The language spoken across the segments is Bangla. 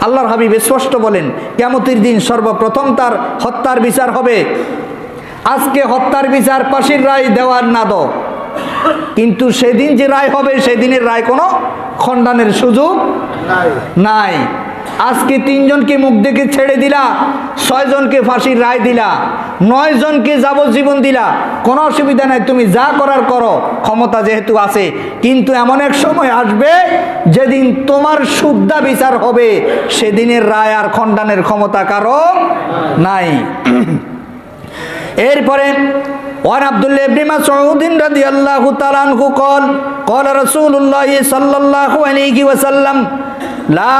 আল্লাহর হাবিব স্পষ্ট বলেন কেমতির দিন সর্বপ্রথম তার হত্যার বিচার হবে। আজকে হত্যার বিচার পাশের রায় দেওয়ার না দ কিন্তু সেদিন যে রায় হবে সেদিনের রায় কোনো খণ্ডানের সুযোগ নাই। আজকে তিনজনকে মুখ দেখে ছেড়ে দিলা ছয়জনকে ফাঁসির রায় দিলা নয় জনকে যাবজ্জীবন দিলা কোনো অসুবিধা নাই তুমি যা করার করো ক্ষমতা যেহেতু আছে কিন্তু এমন এক সময় আসবে যেদিন তোমার শুদ্ধা বিচার হবে সেদিনের রায় আর খণ্ডনের ক্ষমতা কারো নাই এরপরে ওয়ান আব্দুল্লাহ ইবনে মাসউদ রাদিয়াল্লাহু তাআলা আনহু قال قال رسول الله صلى الله عليه وسلم لا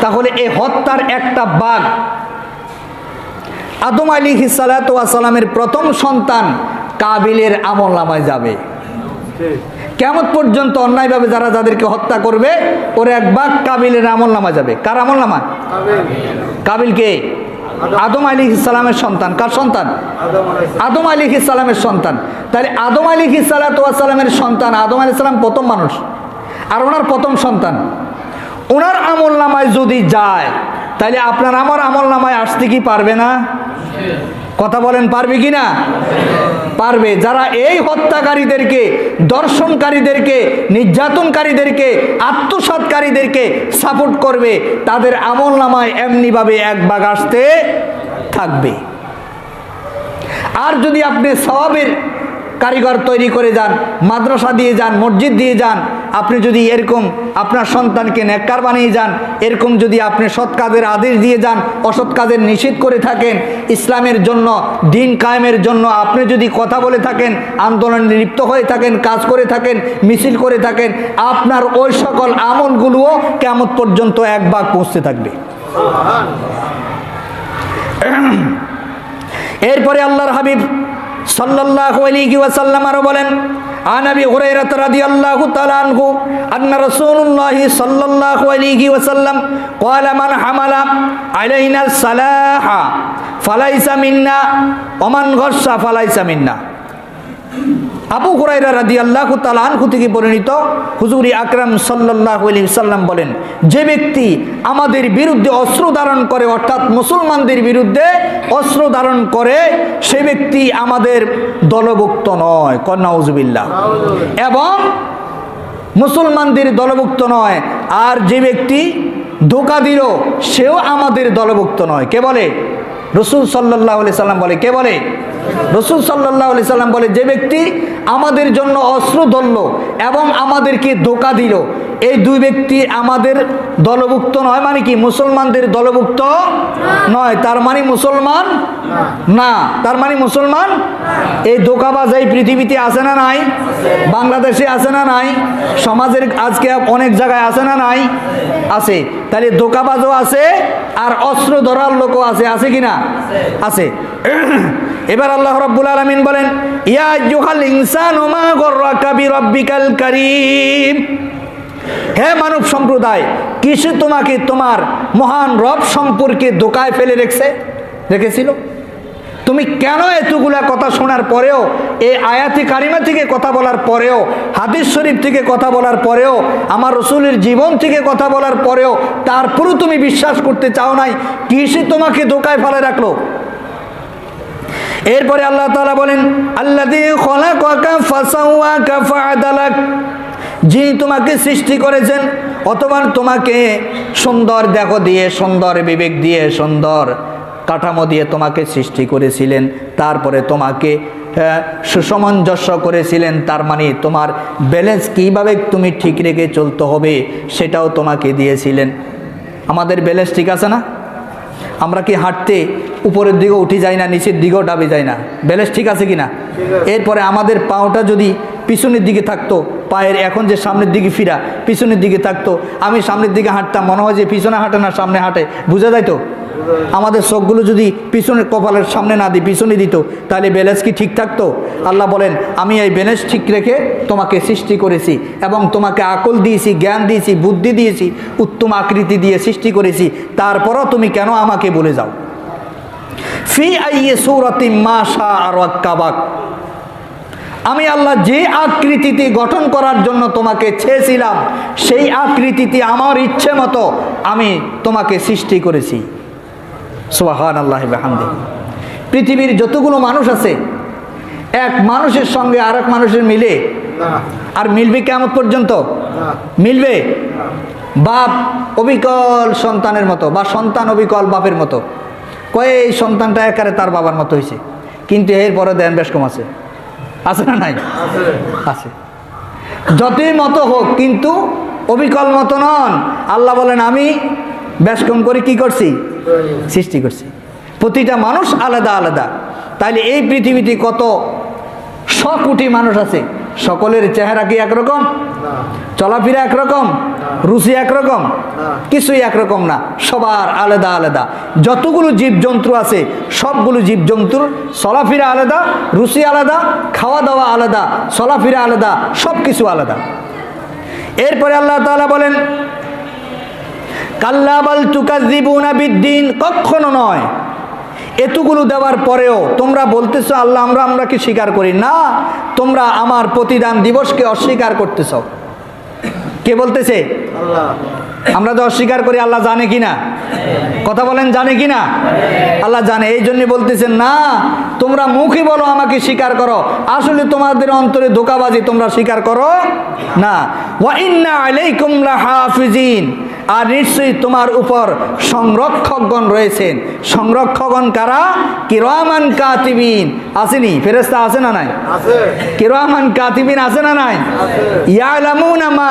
তাহলে এই হত্যার একটা বাঘ। আদম আলী হিসালাতামের প্রথম সন্তান কাবিলের আমল নামায় যাবে। কেমন পর্যন্ত অন্যায়ভাবে যারা যাদেরকে হত্যা করবে, ওর এক বাঘ কাবিলের আমল নামা যাবে। কার আমল নামা? কাবিলকে আদম আলী ইসলামের সন্তান। কার সন্তান? আদম আলী ইসলামের সন্তান। তাহলে আদম আলী ইসালাতামের সন্তান আদম আলী ইসলাম প্রথম মানুষ। আর ওনার প্রথম সন্তান? ওনার আমল নামায় যদি যায় তাহলে আপনার আমার আমল নামায় আসতে কি পারবে না? কথা বলেন, পারবে কি না? পারবে। যারা এই হত্যাকারীদেরকে, দর্শনকারীদেরকে, নির্যাতনকারীদেরকে আত্মসাতকারীদেরকে সাপোর্ট করবে, তাদের আমল নামায় এমনিভাবে এক বাগ আসতে থাকবে। আর যদি আপনি সবাবের কারিগর তৈরি করে যান মাদ্রাসা দিয়ে যান মসজিদ দিয়ে যান আপনি যদি এরকম আপনার সন্তানকে নেককার বানিয়ে যান এরকম যদি আপনি সৎ কাজের আদেশ দিয়ে যান অসৎ কাজের নিষেধ করে থাকেন ইসলামের জন্য দিন কায়েমের জন্য আপনি যদি কথা বলে থাকেন আন্দোলনে লিপ্ত হয়ে থাকেন কাজ করে থাকেন মিছিল করে থাকেন আপনার ওই সকল আমলগুলোও কেমন পর্যন্ত এক ভাগ পৌঁছতে থাকবে। এরপরে আল্লাহর হাবিব সাল্লাল্লাহু আলাইহি ওয়াসাল্লাম আরো বলেন عن ابي هريره رضي الله تعالى عنه ان رسول الله صلى الله عليه وسلم قال من حمل علينا الصلاح فليس منا ومن غش فليس منا আবু হুরাইরা রাদি আল্লাহ তালানহু থেকে পরিণত হুজুরি আকরাম সাল্লাহ আলী সাল্লাম বলেন, যে ব্যক্তি আমাদের বিরুদ্ধে অস্ত্র ধারণ করে, অর্থাৎ মুসলমানদের বিরুদ্ধে অস্ত্র ধারণ করে, সে ব্যক্তি আমাদের দলভুক্ত নয়। কন্যাউজবিল্লা এবং মুসলমানদের দলভুক্ত নয়। আর যে ব্যক্তি ধোকা দিল, সেও আমাদের দলভুক্ত নয়। কে বলে? রসুল সাল্লাহ সাল্লাম বলে। কে বলে? রসুল সাল্লাহ সাল্লাম বলে, যে ব্যক্তি আমাদের জন্য অস্ত্র ধরল এবং আমাদেরকে ধোকা দিল। এই দুই ব্যক্তি আমাদের দলভুক্ত নয় মানে কি? মুসলমানদের দলভুক্ত নয়। তার মানে মুসলমান না। তার মানে মুসলমান এই ধোকাবাজ এই পৃথিবীতে আছে না নাই? বাংলাদেশে আছে না নাই? সমাজের আজকে অনেক জায়গায় আছে না নাই? আছে। তাহলে ধোকাবাজও আছে আর অস্ত্র ধরার লোকও আছে। আছে কি না? আছে। এবার আল্লাহ রাব্বুল আলামিন বলেন, ইয়া জুহাল ইনসান মা গররাকা বিরাব্বিকাল কারীম। হে মানব সম্প্রদায়, কিসে তোমাকে তোমার মহান রব সম্পর্কে দোকায় ফেলে রেখেছে? রেখেছিল? তুমি কেন এতগুলা কথা শোনার পরেও এই আয়াতি কারিমা থেকে কথা বলার পরেও, হাদিস শরীফ থেকে কথা বলার পরেও, আমার রসুলের জীবন থেকে কথা বলার পরেও, তারপরেও তুমি বিশ্বাস করতে চাও নাই? কিসে তোমাকে দোকায় ফেলে রাখল? এরপরে আল্লাহ তালা বলেন আল্লাহ যিনি তোমাকে সৃষ্টি করেছেন, অথবা তোমাকে সুন্দর দেখো দিয়ে, সুন্দর বিবেক দিয়ে, সুন্দর কাঠামো দিয়ে তোমাকে সৃষ্টি করেছিলেন, তারপরে তোমাকে সুসমঞ্জস্য করেছিলেন, তার মানে তোমার ব্যালেন্স কীভাবে তুমি ঠিক রেখে চলতে হবে, সেটাও তোমাকে দিয়েছিলেন। আমাদের ব্যালেন্স ঠিক আছে না? আমরা কি হাঁটতে উপরের দিকে উঠে যায় না নিচের দিকেও ডাবে যায় না। ব্যালেন্স ঠিক আছে কি না এরপরে আমাদের পাওটা যদি পিছনের দিকে থাকতো পায়ের এখন যে সামনের দিকে ফিরা পিছনের দিকে থাকতো আমি সামনের দিকে হাঁটতাম মনে হয় যে পিছনে হাঁটে না সামনে হাঁটে। বুঝা যায় তো? আমাদের চোখগুলো যদি পিছনের কপালের সামনে না দিই পিছনে দিত তাহলে ব্যালেন্স কি ঠিক থাকতো? আল্লাহ বলেন আমি এই ব্যালেন্স ঠিক রেখে তোমাকে সৃষ্টি করেছি এবং তোমাকে আকল দিয়েছি জ্ঞান দিয়েছি বুদ্ধি দিয়েছি উত্তম আকৃতি দিয়ে সৃষ্টি করেছি। তারপরও তুমি কেন আমাকে বলে যাও? ফি আইয়ে সৌরতি মাশা আর কাবাক আমি আল্লাহ যে আকৃতিতে গঠন করার জন্য তোমাকে চেয়েছিলাম, সেই আকৃতিতে আমার ইচ্ছে মতো আমি তোমাকে সৃষ্টি করেছি। সোহান আল্লাহ হামদে পৃথিবীর যতগুলো মানুষ আছে, এক মানুষের সঙ্গে আর এক মানুষের মিলে আর মিলবে কেমন পর্যন্ত? মিলবে? বাপ অবিকল সন্তানের মতো বা সন্তান অবিকল বাপের মতো। কয়ে এই সন্তানটা একারে তার বাবার মতো হয়েছে কিন্তু এরপরে দেন বেশ কম আছে। আছে না নাই? আছে। যতই মতো হোক কিন্তু অবিকল মতো নন। আল্লাহ বলেন আমি বেশ কম করে কি করছি? সৃষ্টি করছি। প্রতিটা মানুষ আলাদা আলাদা। তাইলে এই পৃথিবীতে কত শ কোটি মানুষ আছে? সকলের চেহারা কি একরকম? চলাফেরা একরকম? রুচি একরকম? কিছুই একরকম না। সবার আলাদা আলাদা। যতগুলো জীবজন্তু আছে, সবগুলো জীবজন্তুর চলাফেরা আলাদা, রুচি আলাদা খাওয়া দাওয়া আলাদা, চলাফেরা আলাদা সব কিছু আলাদা। এরপরে আল্লাহ তাআলা বলেন কাল্লাবাল তুকাজিবুনা বিদ্দিন কখনো নয়। এতগুলো দেওয়ার পরেও তোমরা বলতেছো, আল্লাহ, আমরা আমরা কি স্বীকার করি? না তোমরা আমার প্রতিদান দিবসকে অস্বীকার করতেছ। কে বলতেছে? আমরা তো অস্বীকার করি আল্লাহ জানে কি না কথা বলেন জানে কি না আল্লাহ জানে। এই জন্য বলতেছেন না তোমরা মুখে বলো আমাকে স্বীকার করো। আসলে তোমাদের অন্তরে ধোকাবাজি তোমরা স্বীকার করো না। আলাইকুম আর নিশ্চয়ই তোমার উপর সংরক্ষকগণ রয়েছেন। সংরক্ষকগণ কারা? কিরামান কাতিবিন। আসেনি? ফেরেস্তা আছে না নাই? কিরামান কাতিবিন আছে না নাই? ইয়ালামুনা মা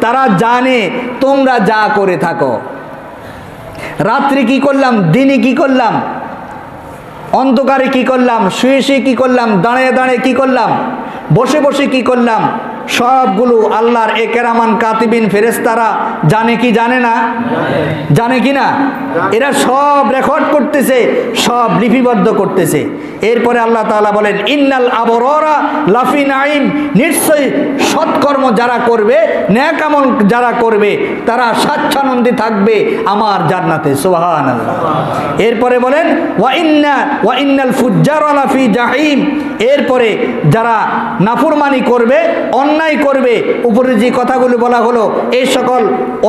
তারা জানে তোমরা যা করে থাকো। রাত্রি কি করলাম? দিনে কি করলাম? অন্ধকারে কি করলাম? শুয়ে শুয়ে কি করলাম? দাঁড়িয়ে দাঁড়িয়ে কি করলাম? বসে বসে কি করলাম? সবগুলো আল্লাহর এ একেরামান কাতিবিন ফেরেস্তারা জানে কি, জানে না? জানে কি না? এরা সব রেকর্ড করতেছে, সব লিপিবদ্ধ করতেছে। এরপরে আল্লাহ তালা বলেন, ইন্নাল আবররা লাফি নাইম নিশ্চয়ই সৎকর্ম যারা করবে, ন্যাকামল যারা করবে, তারা স্বাচ্ছানন্দে থাকবে আমার জান্নাতে। সুবহান এরপরে বলেন, ওয়া ইন্না, ওয়া ইন্নাল ফুজ্জার লাফি জাহিম। এরপরে যারা নাফরমানি করবে, অন্যায় করবে, উপরে যে কথাগুলো বলা হলো, এই সকল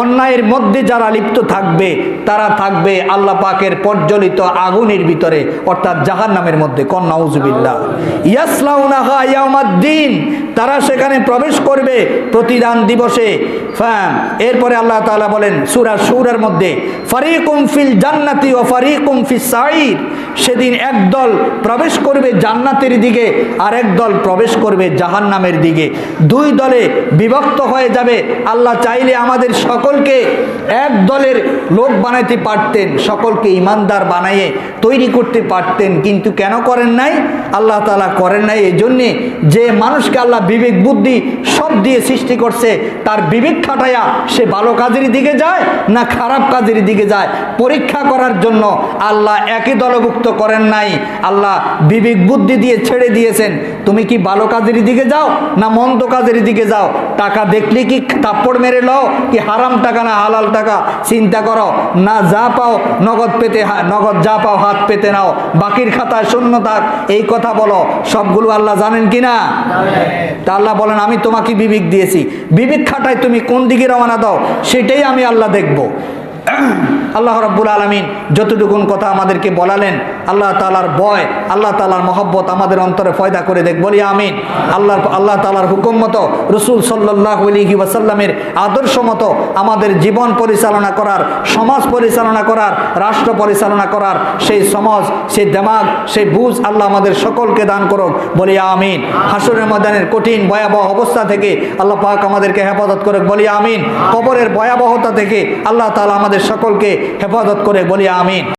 অন্যায়ের মধ্যে যারা লিপ্ত থাকবে, তারা থাকবে আল্লাহ পাকের প্রজ্বলিত আগুনের ভিতরে, অর্থাৎ জাহান নামের মধ্যে কন্যাউজুবিল্লাহ ইয়াসলাউনাহা ইয়াউমাদ্দিন, তারা সেখানে প্রবেশ করবে প্রতিদান দিবসে। ফ্যান এরপরে আল্লাহ তাআলা বলেন, সূরা সূরার মধ্যে, ফারিকুম ফিল জান্নাতি ও ফারিকুম ফিস সাঈর সেদিন একদল প্রবেশ করবে জান্নাতের দিকে আর দল প্রবেশ করবে জাহান্নামের দিকে। দুই দলে বিভক্ত হয়ে যাবে। আল্লাহ চাইলে আমাদের সকলকে এক দলের লোক বানাইতে পারতেন, সকলকে ইমানদার বানাইয়ে তৈরি করতে পারতেন। কিন্তু কেন করেন নাই? আল্লাহ তালা করেন নাই। এই জন্যে যে মানুষকে আল্লাহ বিবেক, বুদ্ধি সব দিয়ে সৃষ্টি করছে, তার বিবেক খাটাইয়া সে ভালো কাজের দিকে যায় না খারাপ কাজের দিকে যায়? পরীক্ষা করার জন্য আল্লাহ একই দলভুক্ত করেন নাই। আল্লাহ বিবেক, বুদ্ধি দিয়ে ছেড়ে দিয়েছেন। তুমি কি ভালো কাজের দিকে যাও না মন্দ কাজের দিকে যাও? টাকা দেখলে কি থাপ্পড় মেরে লও? কি হারাম টাকা না হালাল টাকা? চিন্তা করো, না যা পাও, নগদ পেতে নগদ যা পাও হাত পেতে নাও। বাকির খাতায় শূন্য থাক। এই কথা বলো, সবগুলো আল্লাহ জানেন কি না? তা আল্লাহ বলেন, আমি তোমাকে বিবেক দিয়েছি। বিবেক খাটায় তুমি কোন দিকে রওনা দাও, সেটাই আমি আল্লাহ দেখব। আল্লাহ রব্বুল আলমিন যতটুকুন কথা আমাদেরকে বলালেন, আল্লাহ তালার ভয়, আল্লাহ তালার মহব্বত আমাদের অন্তরে ফয়দা করে দেখ, বলি আমিন। আল্লাহ আল্লাহ তালার হুকুম মতো, রসুল সাল্লাহ আলহি ওয়াসাল্লামের আদর্শ মতো আমাদের জীবন পরিচালনা করার, সমাজ পরিচালনা করার, রাষ্ট্র পরিচালনা করার, সেই সমাজ, সেই দেমাগ, সেই বুঝ আল্লাহ আমাদের সকলকে দান করুক, বলি আমিন। হাসুরের ময়দানের কঠিন, ভয়াবহ অবস্থা থেকে আল্লাহ পাক আমাদেরকে হেফাজত করে বলি আমিন। কবরের ভয়াবহতা থেকে আল্লাহ তালা আমাদের সকলকে হেফাজত করে বলি আমিন।